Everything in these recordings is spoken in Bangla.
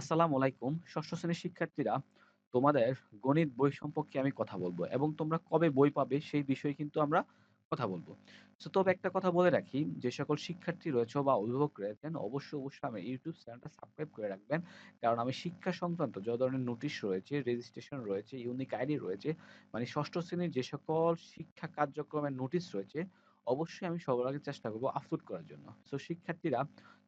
আসসালামু আলাইকুম। ষষ্ঠ শ্রেণির শিক্ষার্থীরা, তোমাদের গণিত বই সম্পর্কে আমি কথা বলব এবং তোমরা কবে বই পাবে সেই বিষয়ে কিন্তু আমরা কথা বলব। তবে একটা কথা বলে রাখি, যে সকল শিক্ষার্থী রয়েছে বা অভিভাবক রয়েছেন অবশ্যই, অবশ্যই আমার YouTube চ্যানেলটা সাবস্ক্রাইব করে রাখবেন। কারণ আমি শিক্ষা সংক্রান্ত যত ধরনের নোটিশ রয়েছে, রেজিস্ট্রেশন রয়েছে, ইউনিক আইডি রয়েছে, মানে ষষ্ঠ শ্রেণির যে সকল শিক্ষা কার্যক্রমের নোটিশ রয়েছে, অবশ্যই আমি সবার আগে চেষ্টা করব আপলোড করার জন্য। সো শিক্ষার্থীরা,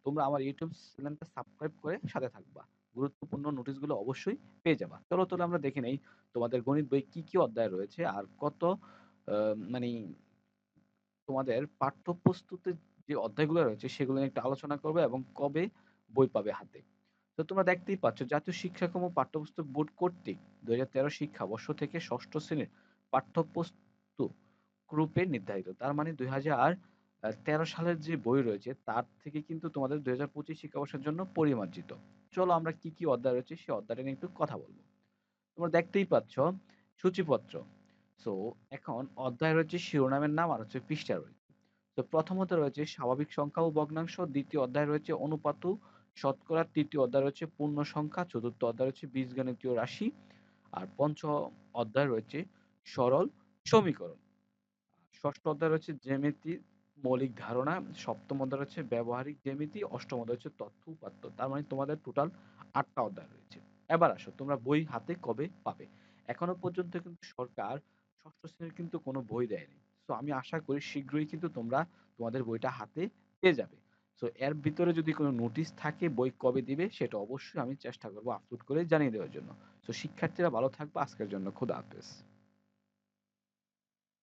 তোমরা আমার ইউটিউব চ্যানেলটা সাবস্ক্রাইব করে সাথে থাকবা। গুরুত্বপূর্ণ নোটিশগুলো অবশ্যই পেয়ে যাবা। চলো তাহলে আমরা দেখে নেই তোমাদের গণিত বই কি, কি অধ্যায় রয়েছে আর কত মানি তোমাদের পাঠ্যপুস্তকের যে অধ্যায়গুলো রয়েছে সেগুলো নিয়ে একটু আলোচনা করব এবং কবে বই পাবে হাতে। তো তোমরা দেখতেই পাচ্ছ জাতীয় শিক্ষাক্রম ও পাঠ্যপুস্তক বোর্ড কর্তৃক ২০১৩ শিক্ষাবর্ষ থেকে ষষ্ঠ শ্রেণির পাঠ্যপুস্তক রূপে নির্ধারিত। তার মানে ২০১৩ সালের যে বই রয়েছে তার থেকে কিন্তু তোমাদের ২০২৫ শিক্ষাবর্ষের জন্য পরিমার্জিত। চলো আমরা কি, কি অধ্যায় রয়েছে সেই অধ্যায়টা নিয়ে একটু কথা বলব তোমরা দেখতেই পাচ্ছ সূচিপত্র। সো এখন অধ্যায় রয়েছে শিরোনামের নাম আর হচ্ছে পৃষ্ঠা রয়েছে। তো প্রথমত রয়েছে স্বাভাবিক সংখ্যা ও ভগ্নাংশ, দ্বিতীয় অধ্যায় রয়েছে অনুপাত শতকরা, তৃতীয় অধ্যায় রয়েছে পূর্ণ সংখ্যা, চতুর্থ অধ্যায় রয়েছে বীজগণিতীয় রাশি, আর পঞ্চম অধ্যায় রয়েছে সরল সমীকরণ। ষষ্ঠ অধ্যায় রয়েছে জ্যামিতির মৌলিক ধারণা, সপ্তম অধ্যায় হচ্ছে ব্যবহারিক জ্যামিতি, অষ্টম অধ্যায় হচ্ছে তথ্য উপাত্ত। তার মানে তোমাদের টোটাল ৮ টা অধ্যায় রয়েছে। এবার আসো তোমরা বই হাতে কবে পাবে? এখনও পর্যন্ত কিন্তু সরকার ষষ্ঠ শ্রেণির কিন্তু কোনো বই দেয়নি। সো আমি আশা করি শীঘ্রই কিন্তু তোমরা তোমাদের বইটা হাতে পেয়ে যাবে। সো এর ভিতরে যদি কোনো নোটিশ থাকে বই কবে দিবে সেটা অবশ্যই আমি চেষ্টা করব আপলোড করে জানিয়ে দেওয়ার জন্য। সো শিক্ষার্থীরা ভালো থাকবে আজকের জন্য খোদা হাফেজ।